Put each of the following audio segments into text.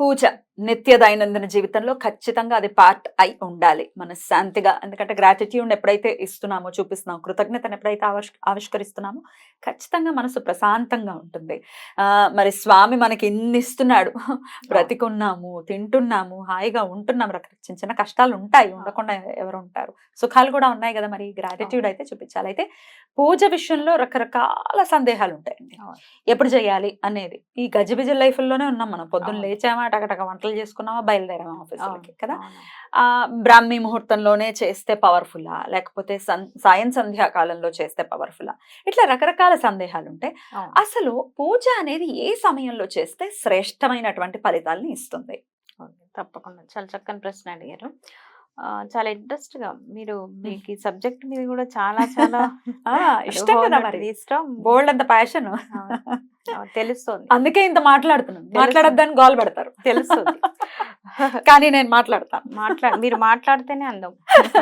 పూజ నిత్య దైనందిన జీవితంలో ఖచ్చితంగా అది పార్ట్ అయి ఉండాలి మనశ్శాంతిగా. ఎందుకంటే గ్రాటిట్యూడ్ ఎప్పుడైతే ఇస్తున్నామో చూపిస్తున్నామో కృతజ్ఞతను ఎప్పుడైతే ఆవిష్ ఆవిష్కరిస్తున్నామో ఖచ్చితంగా మనసు ప్రశాంతంగా ఉంటుంది. ఆ, మరి స్వామి మనకి ఇన్ని ఇస్తున్నాడు. బ్రతికున్నాము తింటున్నాము హాయిగా ఉంటున్నాము రకరకాల చిన్న చిన్న కష్టాలు ఉంటాయి ఉండకుండా ఎవరు ఉంటారు. సుఖాలు కూడా ఉన్నాయి కదా మరి గ్రాటిట్యూడ్ అయితే చూపించాలి. అయితే పూజ విషయంలో రకరకాల సందేహాలు ఉంటాయండి. ఎప్పుడు చేయాలి అనేది ఈ గజిబిజి లైఫ్లోనే ఉన్నాం మనం. పొద్దున్న. లేచామా టకటక వంటలు చేసుకున్నామా? బయలుదేరామా ఆఫీసులకి అవును, కదా? బ్రాహ్మీ ముహూర్తంలోనే చేస్తే పవర్ఫుల్లా లేకపోతే సాయం సంధ్యా కాలంలో చేస్తే పవర్ఫుల్లా ఇట్లా రకరకాల సందేహాలు ఉంటాయి. అసలు పూజ అనేది ఏ సమయంలో చేస్తే శ్రేష్టమైనటువంటి ఫలితాలని ఇస్తుంది? తప్పకుండా. చాలా చక్కని ప్రశ్న అడిగారు. చాలా ఇంట్రెస్ట్గా మీరు మీకు ఈ సబ్జెక్ట్ మీద కూడా చాలా చాలా ఆ, ఇష్టం కదా మరి. ఇష్టం. బోల్డ్ అంత ప్యాషన్. తెలుస్తోంది. అందుకే ఇంత మాట్లాడుతున్నాను. మాట్లాడొద్దని గోల్ పెడతారు. తెలుస్తుంది. కానీ నేను మాట్లాడతాను. మాట్లా మీరు మాట్లాడితేనే అందం.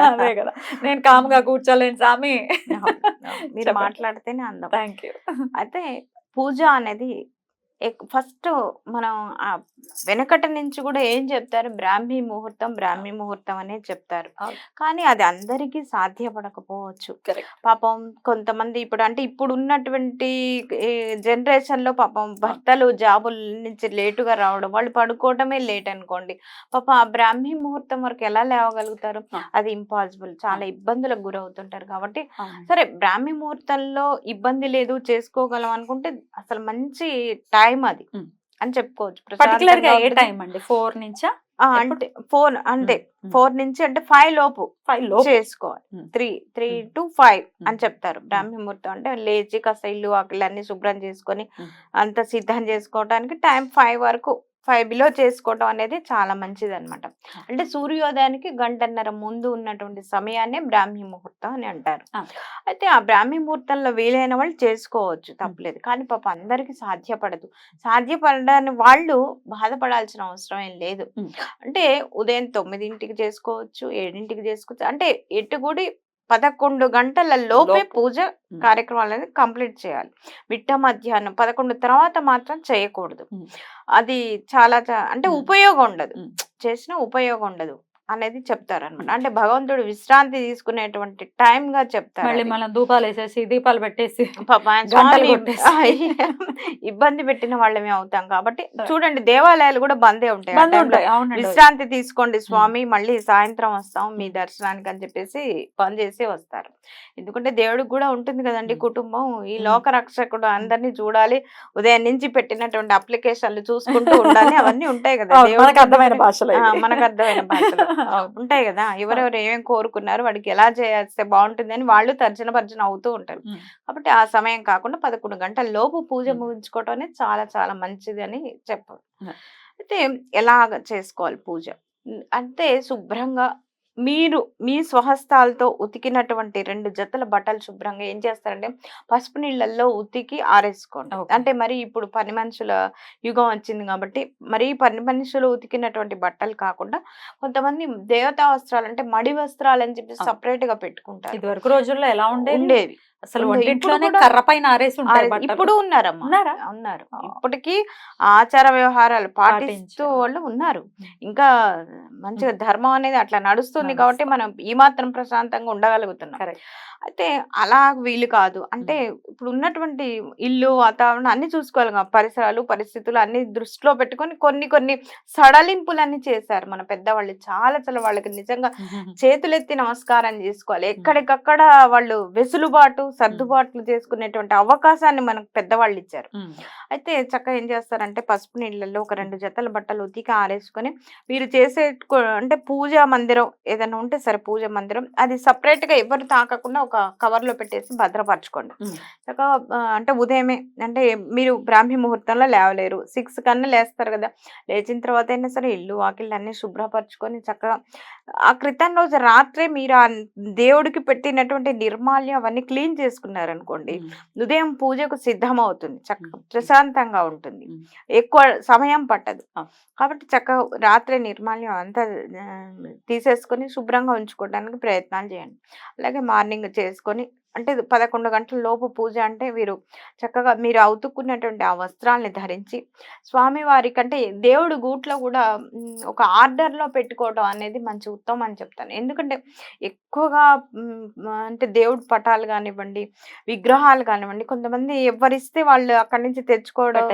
అదే కదా. నేను కామ్గా కూర్చోలేను సామి. మీరు. మాట్లాడితేనే అందం. థ్యాంక్ యూ అయితే పూజ అనేది ఫస్ట్ మనం ఆ వెనకటి నుంచి కూడా ఏం చెప్తారు? బ్రాహ్మీ ముహూర్తం బ్రాహ్మీ ముహూర్తం అనే చెప్తారు. కానీ అది అందరికీ సాధ్యపడకపోవచ్చు. పాపం కొంతమంది ఇప్పుడు అంటే ఇప్పుడు ఉన్నటువంటి జనరేషన్లో పాపం భర్తలు జాబుల నుంచి లేటుగా రావడం వాళ్ళు పడుకోవటమే లేట్ అనుకోండి. పాపం ఆ బ్రాహ్మీ ముహూర్తం వరకు ఎలా లేవగలుగుతారు. అది ఇంపాసిబుల్. చాలా ఇబ్బందులకు గురవుతుంటారు కాబట్టి సరే బ్రాహ్మీ ముహూర్తంలో ఇబ్బంది లేదు చేసుకోగలం అనుకుంటే అసలు మంచి టైం అది. ఉమ్. అని చెప్పుకోవచ్చు. పర్టికులర్గా ఏ టైం అండి? ఫోర్ నుంచా? అంటే ఫోర్ అంటే ఫోర్ నుంచి అంటే ఫైవ్ లోపు ఫైవ్లో చేసుకోవాలి. Three three. Two five. అని చెప్తారు. బ్రాహ్మీ ముహూర్తం అంటే లేచి కాస్త ఇల్లు అన్ని శుభ్రం చేసుకొని. అంత సిద్ధం చేసుకోవడానికి టైం ఫైవ్ వరకు ఫైవ్ బిలో చేసుకోవడం అనేది చాలా మంచిది అనమాట అంటే సూర్యోదయానికి గంటన్నర ముందు ఉన్నటువంటి సమయాన్నే బ్రాహ్మీ ముహూర్తం అని అంటారు. అయితే ఆ బ్రాహ్మీ ముహూర్తంలో వీలైన వాళ్ళు చేసుకోవచ్చు తప్పలేదు. కానీ పాప అందరికీ సాధ్యపడదు. సాధ్యపడని వాళ్ళు బాధపడాల్సిన అవసరం ఏం లేదు. అంటే ఉదయం తొమ్మిదింటికి చేసుకోవచ్చు ఏడింటికి చేసుకోవచ్చు. అంటే ఎటుగుడి పదకొండు గంటల లోపే. పూజ ఉమ్. కార్యక్రమాలను కంప్లీట్ చేయాలి మిట్ట మధ్యాహ్నం పదకొండు తర్వాత మాత్రం చేయకూడదు. అది చాలా అంటే. ఉపయోగం ఉండదు. చేసిన ఉపయోగం ఉండదు అనేది చెప్తారు అనమాట అంటే భగవంతుడు విశ్రాంతి తీసుకునేటువంటి టైం గా చెప్తారు మళ్ళీ. మనం ధూపాలు వేసేసి దీపాలు పెట్టేసి. ఇబ్బంది పెట్టిన వాళ్ళమే అవుతాం కాబట్టి చూడండి దేవాలయాలు కూడా బందే ఉంటాయి బంద్ విశ్రాంతి తీసుకోండి స్వామి మళ్ళీ సాయంత్రం వస్తాం మీ దర్శనానికి అని చెప్పేసి పని చేసి వస్తారు ఎందుకంటే దేవుడికి కూడా ఉంటుంది కదండి. కుటుంబం ఈ. లోక రక్షకుడు అందరినీ చూడాలి ఉదయం నుంచి పెట్టినటువంటి అప్లికేషన్లు చూసుకుంటూ ఉండాలి అవన్నీ ఉంటాయి కదా మనకు అర్థమైన భాషలో. మనకు అర్థమైన భాషలో. ఉంటాయి కదా ఎవరెవరు ఏమేమి కోరుకున్నారు వాడికి ఎలా చేస్తే బాగుంటుంది అని వాళ్ళు తర్జన భర్జన అవుతూ ఉంటారు. కాబట్టి ఆ సమయం కాకుండా పదకొండు గంటల లోపు పూజ. ముగించుకోవటం అనేది చాలా చాలా మంచిది అని చెప్పారు. అయితే ఎలాగ చేసుకోవాలి పూజ అంటే శుభ్రంగా మీరు మీ స్వహస్తాలతో ఉతికినటువంటి రెండు జతల బట్టలు శుభ్రంగా ఏం చేస్తారంటే పసుపు నీళ్ళల్లో ఉతికి ఆరేసుకోండి. అంటే మరి ఇప్పుడు పని మనుషుల యుగం వచ్చింది కాబట్టి మరి పని మనుషులు ఉతికినటువంటి బట్టలు కాకుండా కొంతమంది దేవతా వస్త్రాలు అంటే మడి వస్త్రాలు అని చెప్పి. సపరేట్గా పెట్టుకుంటారు ఇది వరకు రోజుల్లో ఎలా ఉండేది ఉండేవి అసలు. వంటింట్లోనే కూడా- కర్ర పైన ఆరేసి బట్టలు. ఇప్పుడు ఉన్నారమ్మా ఉన్నారా? ఇప్పటికీ ఆచార వ్యవహారాలు పాటిస్తూ. వాళ్ళు ఉన్నారు. ఇంకా మంచిగా ధర్మం అనేది అట్లా నడుస్తుంది కాబట్టి. మనం ఈ మాత్రం ప్రశాంతంగా ఉండగలుగుతున్నాం. అయితే అలా వీలు కాదు అంటే ఇప్పుడు ఉన్నటువంటి ఇల్లు వాతావరణం అన్ని చూసుకోవాలి పరిసరాలు పరిస్థితులు అన్ని దృష్టిలో పెట్టుకొని కొన్ని కొన్ని సడలింపులన్నీ చేశారు మన పెద్దవాళ్ళు చాలా చాలా వాళ్ళకి నిజంగా చేతులెత్తి నమస్కారం చేసుకోవాలి ఎక్కడికక్కడ వాళ్ళు వెసులుబాటు సర్దుబాట్లు చేసుకునేటువంటి అవకాశాన్ని మనకు పెద్దవాళ్ళు ఇచ్చారు. అయితే చక్కగా ఏం చేస్తారంటే పసుపు నీళ్ళల్లో ఒక రెండు జతల బట్టలు ఉతికి ఆరేసుకొని మీరు చేసే అంటే పూజ మందిరం ఏదైనా ఉంటే సరే పూజ మందిరం అది separate గా ఎవరు తాకకుండా ఒక కవర్లో పెట్టేసి భద్రపరచుకోండి. చక్కగా అంటే ఉదయమే అంటే మీరు బ్రాహ్మీ ముహూర్తంలో లేవలేరు. సిక్స్ కన్నా లేస్తారు కదా. లేచిన తర్వాత అయినా సరే ఇల్లు వాకిళ్ళు అన్ని శుభ్రపరచుకొని చక్కగా ఆ క్రితం రోజు రాత్రే మీరు ఆ దేవుడికి పెట్టినటువంటి నిర్మాల్యం అవన్నీ క్లీన్ చేసుకున్నారనుకోండి. ఉదయం పూజకు సిద్ధం అవుతుంది చక్కగా మ్మ్. ప్రశాంతంగా ఉంటుంది. ఎక్కువ సమయం పట్టదు. కాబట్టి చక్కగా రాత్రి నిర్మాల్యం అంతా తీసేసుకొని శుభ్రంగా ఉంచుకోవడానికి ప్రయత్నాలు చేయండి అలాగే మార్నింగ్ చేసుకొని అంటే పదకొండు గంటల లోపు పూజ అంటే వీరు చక్కగా మీరు అవుతుకున్నటువంటి ఆ వస్త్రాల్ని ధరించి స్వామివారి కంటే దేవుడి గూట్లో కూడా ఒక ఆర్డర్లో పెట్టుకోవడం అనేది మంచి ఉత్తమం అని చెప్తాను ఎందుకంటే ఎక్కువగా అంటే దేవుడి పటాలు కానివ్వండి విగ్రహాలు కానివ్వండి కొంతమంది ఎవరిస్తే వాళ్ళు అక్కడి నుంచి తెచ్చుకోవడం.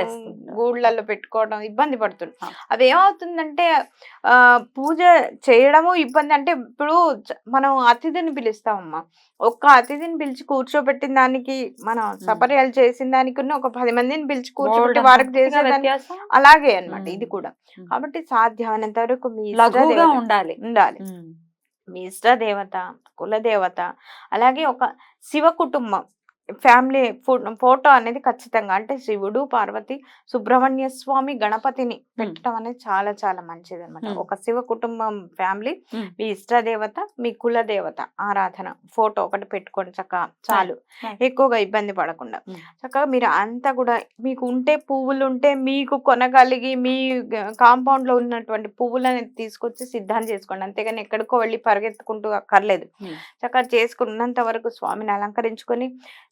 గూళ్ళల్లో పెట్టుకోవడం ఇబ్బంది పడుతుంది. అవి ఏమవుతుందంటే ఆ పూజ చేయడము ఇబ్బంది అంటే ఇప్పుడు మనం అతిథిని పిలుస్తామమ్మా ఒక్క అతిథిని పిలిచి కూర్చోబెట్టిన దానికి మనం సపర్యాలు చేసిన దానికి ఒక పది మందిని పిలిచి కూర్చోబెట్టి వారికి వ్యత్యాసం అలాగే అన్నమాట మ్మ్. ఇది కూడా. కాబట్టి సాధ్యమైనంత వరకు మీ ఉండాలి ఉండాలి. మీ ఇష్ట దేవత కులదేవత అలాగే ఒక శివ కుటుంబం ఫ్యామిలీ ఫోటో అనేది ఖచ్చితంగా అంటే శివుడు పార్వతి సుబ్రహ్మణ్య స్వామి గణపతిని పెట్టడం అనేది చాలా చాలా మంచిది అనమాట. ఒక శివ కుటుంబం ఫ్యామిలీ. మీ ఇష్ట దేవత మీ కుల దేవత ఆరాధన ఫోటో ఒకటి పెట్టుకోండి చక్కగా చాలు. ఎక్కువగా ఇబ్బంది పడకుండా. చక్కగా మీరు అంతా కూడా మీకు ఉంటే పువ్వులు ఉంటే మీకు కొనగలిగి మీ కాంపౌండ్లో ఉన్నటువంటి పువ్వులని తీసుకొచ్చి సిద్ధం చేసుకోండి అంతేగాని ఎక్కడికో వెళ్ళి పరిగెత్తుకుంటూ అక్కర్లేదు. చక్కగా చేసుకున్నంత వరకు స్వామిని అలంకరించుకొని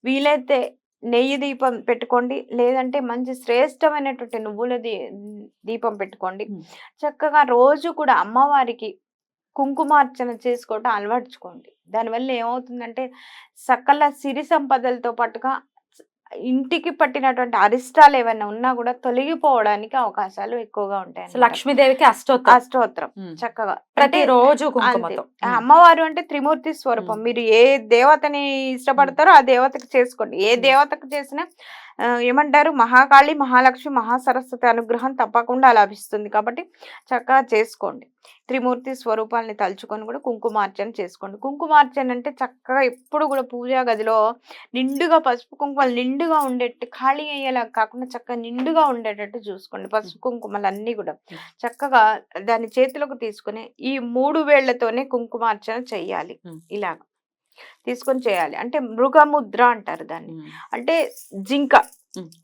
వీలైతే నెయ్యి దీపం పెట్టుకోండి. లేదంటే మంచి శ్రేష్టమైనటువంటి నువ్వుల దీ దీపం పెట్టుకోండి. చక్కగా రోజు కూడా అమ్మవారికి కుంకుమార్చన చేసుకోవటం అలవర్చుకోండి. దానివల్ల ఏమవుతుందంటే సకల సిరి సంపదలతో పాటుగా ఇంటికి పట్టినటువంటి అరిష్టాలు ఏమైనా ఉన్నా కూడా తొలగిపోవడానికి అవకాశాలు ఎక్కువగా ఉంటాయి. లక్ష్మీదేవికి అష్టోత్తరం అష్టోత్తరం. చక్కగా ప్రతిరోజు అమ్మవారు అంటే త్రిమూర్తి స్వరూపం. మీరు ఏ దేవతని ఇష్టపడతారో ఆ దేవతకు చేసుకోండి ఏ. దేవతకు చేసినా ఏమంటారు? మహాకాళి మహాలక్ష్మి మహాసరస్వతి అనుగ్రహం తప్పకుండా లభిస్తుంది. కాబట్టి చక్కగా చేసుకోండి. త్రిమూర్తి స్వరూపాలని తలుచుకొని కూడా కుంకుమార్చన చేసుకోండి. కుంకుమార్చన అంటే చక్కగా ఎప్పుడు కూడా పూజా గదిలో నిండుగా పసుపు కుంకుమలు నిండుగా ఉండేట్టు ఖాళీ అయ్యేలా కాకుండా చక్కగా నిండుగా ఉండేటట్టు చూసుకోండి. పసుపు కుంకుమలు అన్నీ కూడా. చక్కగా దాన్ని చేతిలోకి తీసుకుని ఈ మూడు వేళ్ళతోనే కుంకుమార్చన చెయ్యాలి. ఇలాగ. తీసుకొని చేయాలి. అంటే మృగముద్ర అంటారు దాన్ని. అంటే జింక.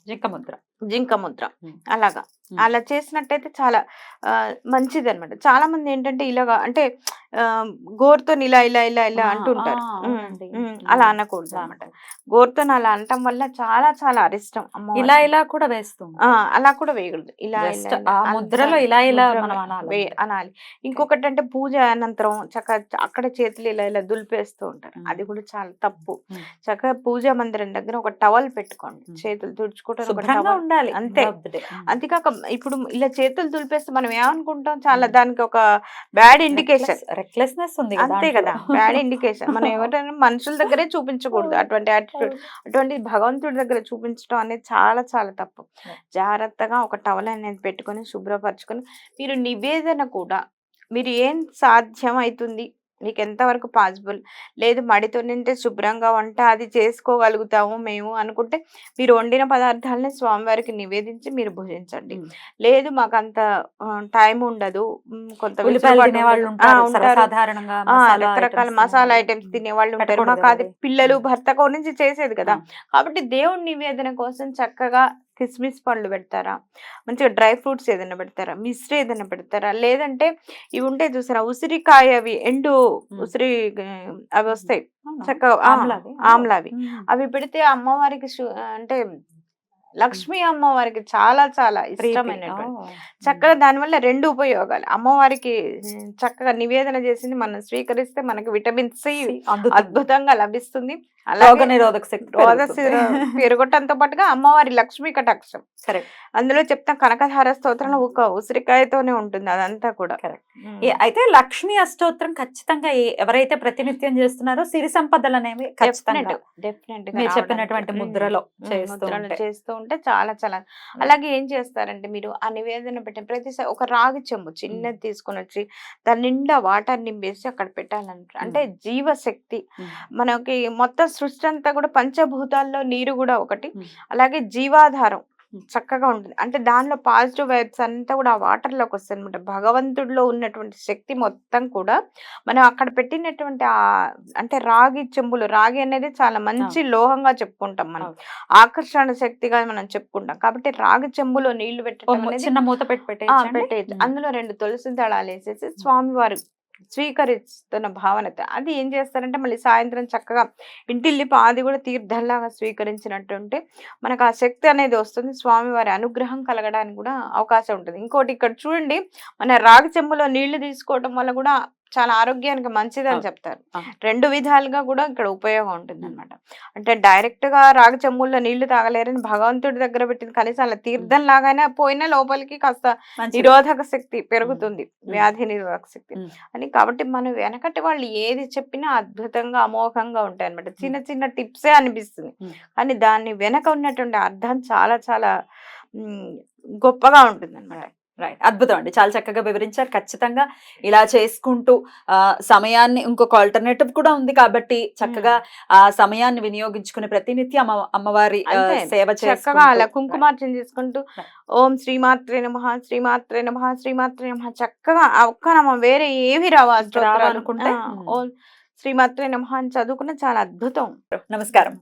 జింక ముద్ర. జింక ముద్ర. అలాగా. అలా చేసినట్టయితే చాలా మంచిది అనమాట చాలా మంది ఏంటంటే ఇలాగా అంటే ఆ, గోరుతో ఇలా ఇలా ఇలా ఇలా అంటుంటారు. అలా అనకూడదు అనమాట గోరుతో అలా అనటం వల్ల చాలా చాలా అరిష్టం. ఇలా ఇలా కూడా వేస్తూ అలా కూడా వేయకూడదు. ఇలా ముద్రలో ఇలా ఇలా అనాలి ఇంకొకటి అంటే పూజ అనంతరం చక్కగా అక్కడ చేతులు ఇలా ఇలా దులిపేస్తూ ఉంటారు. అది కూడా చాలా తప్పు. చక్కగా పూజా మందిరం దగ్గర ఒక టవల్ పెట్టుకోండి. చేతులు టవల్. ఉండాలి. అంతే. అంతేకాక ఇప్పుడు ఇలా చేతులు దులిపేస్తే మనం ఏమనుకుంటాం? చాలా. దానికి ఒక బ్యాడ్ ఇండికేషన్. recklessness ఉంది అంతే కదా! Bad indication. మనం ఎవరైనా మనుషుల దగ్గరే చూపించకూడదు. అటువంటి యాటిట్యూడ్ అటువంటి భగవంతుడి దగ్గర చూపించడం అనేది చాలా చాలా తప్పు. జాగ్రత్తగా ఒక టవల్ అనేది పెట్టుకొని శుభ్రపరచుకొని మీరు నివేదన కూడా మీరు ఏం సాధ్యం అవుతుంది మీకు ఎంతవరకు పాసిబుల్ లేదు మడితో నింటే శుభ్రంగా వంట అది చేసుకోగలుగుతాము మేము అనుకుంటే మీరు వండిన పదార్థాలని స్వామివారికి నివేదించి మీరు భుజించండి. లేదు మాకు అంత టైం ఉండదు. కొంత రకరకాల మసాలా ఐటమ్స్ వాళ్ళు. తినే వాళ్ళు ఉంటారు మాకు అది పిల్లలు. భర్త కో నుంచి చేసేది కదా. కాబట్టి దేవుడి నివేదన కోసం చక్కగా కిస్మిస్ పండ్లు పెడతారా మంచిగా డ్రై ఫ్రూట్స్ ఏదైనా పెడతారా మిశ్రీ ఏదైనా పెడతారా లేదంటే ఇవి ఉంటాయి చూసారా ఉసిరికాయ అవి ఎండు. ఉసిరి అవి వస్తాయి? చక్కగా? ఆమ్లావి. అవి పెడితే అమ్మవారికి అంటే లక్ష్మీ అమ్మవారికి చాలా చాలా. ఇష్టమైనటువంటి. చక్కగా దానివల్ల రెండు ఉపయోగాలు అమ్మవారికి చక్కగా నివేదన చేసింది మనం స్వీకరిస్తే మనకి విటమిన్ సి. అద్భుతంగా లభిస్తుంది రోగ నిరోధక శక్తి రోగ పెరుగుతుంది. పెరగటంతో పాటుగా అమ్మవారి లక్ష్మీ కటాక్షం Correct. అందులో చెప్తా కనకధార స్తోత్రం ఒక ఉసిరికాయతోనే ఉంటుంది అదంతా కూడా అయితే లక్ష్మీ అష్టోత్తరం ఖచ్చితంగా ఎవరైతే ప్రతినిత్యం చేస్తున్నారో సిరి సంపదలు అనేవి ఖచ్చితంగా మీరు. చెప్పినటువంటి ముద్రలో. చేస్తూ ఉంటే చాలా చాలా అలాగే ఏం చేస్తారంటే మీరు ఆ నివేదన పెట్టిన ప్రతిసారి ఒక రాగి చెంబు చిన్నది తీసుకొని వచ్చి దాని నిండా వాటర్ నింపేసి అక్కడ పెట్టాలంటారు అంటే జీవశక్తి. మనకి మొత్తం సృష్టి అంతా కూడా పంచభూతాల్లో నీరు కూడా ఒకటి. అలాగే జీవాధారం. చక్కగా ఉంటుంది. అంటే దానిలో పాజిటివ్ వైబ్స్ అంతా కూడా ఆ వాటర్లోకి వస్తాయి అనమాట భగవంతుడిలో ఉన్నటువంటి శక్తి మొత్తం కూడా మనం అక్కడ పెట్టినటువంటి ఆ అంటే రాగి చెంబులు రాగి అనేది చాలా మంచి లోహంగా చెప్పుకుంటాం మనం. ఆకర్షణ శక్తిగా మనం చెప్పుకుంటాం. కాబట్టి రాగి చెంబులో నీళ్ళు పెట్టడం చిన్న మూత పెట్టి? పెట్టేయచ్చు ఉమ్. అందులో రెండు తులసి దళాలు వేసేసి స్వామివారు స్వీకరిస్తున్న భావనత అది ఏం చేస్తారంటే మళ్ళీ సాయంత్రం చక్కగా ఇంటిల్లి పాది కూడా తీర్థంలాగా స్వీకరించినట్టుంటే మనకు ఆ శక్తి అనేది వస్తుంది. స్వామివారి అనుగ్రహం కలగడానికి కూడా అవకాశం ఉంటుంది. ఇంకోటి ఇక్కడ చూడండి మన రాగి చెంబులో నీళ్ళు తీసుకోవడం వల్ల కూడా చాలా ఆరోగ్యానికి మంచిది అని. చెప్తారు. రెండు విధాలుగా కూడా ఇక్కడ ఉపయోగం ఉంటుంది అనమాట అంటే డైరెక్ట్గా రాగి చెంబుల్లో నీళ్ళు తాగలేరని భగవంతుడి దగ్గర పెట్టింది కనీసం అలా తీర్థం లాగానే పోయిన లోపలికి కాస్త. నిరోధక శక్తి పెరుగుతుంది. వ్యాధి నిరోధక శక్తి. అని కాబట్టి మనం వెనకటి వాళ్ళు ఏది చెప్పినా అద్భుతంగా అమోఘంగా ఉంటాయి అనమాట చిన్న చిన్న టిప్సే అనిపిస్తుంది. కానీ దాని వెనక ఉన్నటువంటి అర్థం చాలా చాలా గొప్పగా ఉంటుంది అనమాట రైట్ అద్భుతం అండి. చాలా చక్కగా వివరించారు. ఖచ్చితంగా ఇలా చేసుకుంటూ ఆ సమయాన్ని ఇంకొక ఆల్టర్నేటివ్ కూడా ఉంది కాబట్టి చక్కగా ఆ సమయాన్ని వినియోగించుకుని ప్రతినిత్యం అమ్మ అమ్మవారి. సేవ చక్కగా అలా కుంకుమార్చన చేసుకుంటూ. ఓం శ్రీమాత్రే నమ శ్రీమాత్రే నమ శ్రీమాత్రే నమ చక్కగా ఒక్క నమ వేరే ఏవి రావు. ఓం శ్రీమాత్రే నమ అని చదువుకున్న చాలా అద్భుతం. నమస్కారం.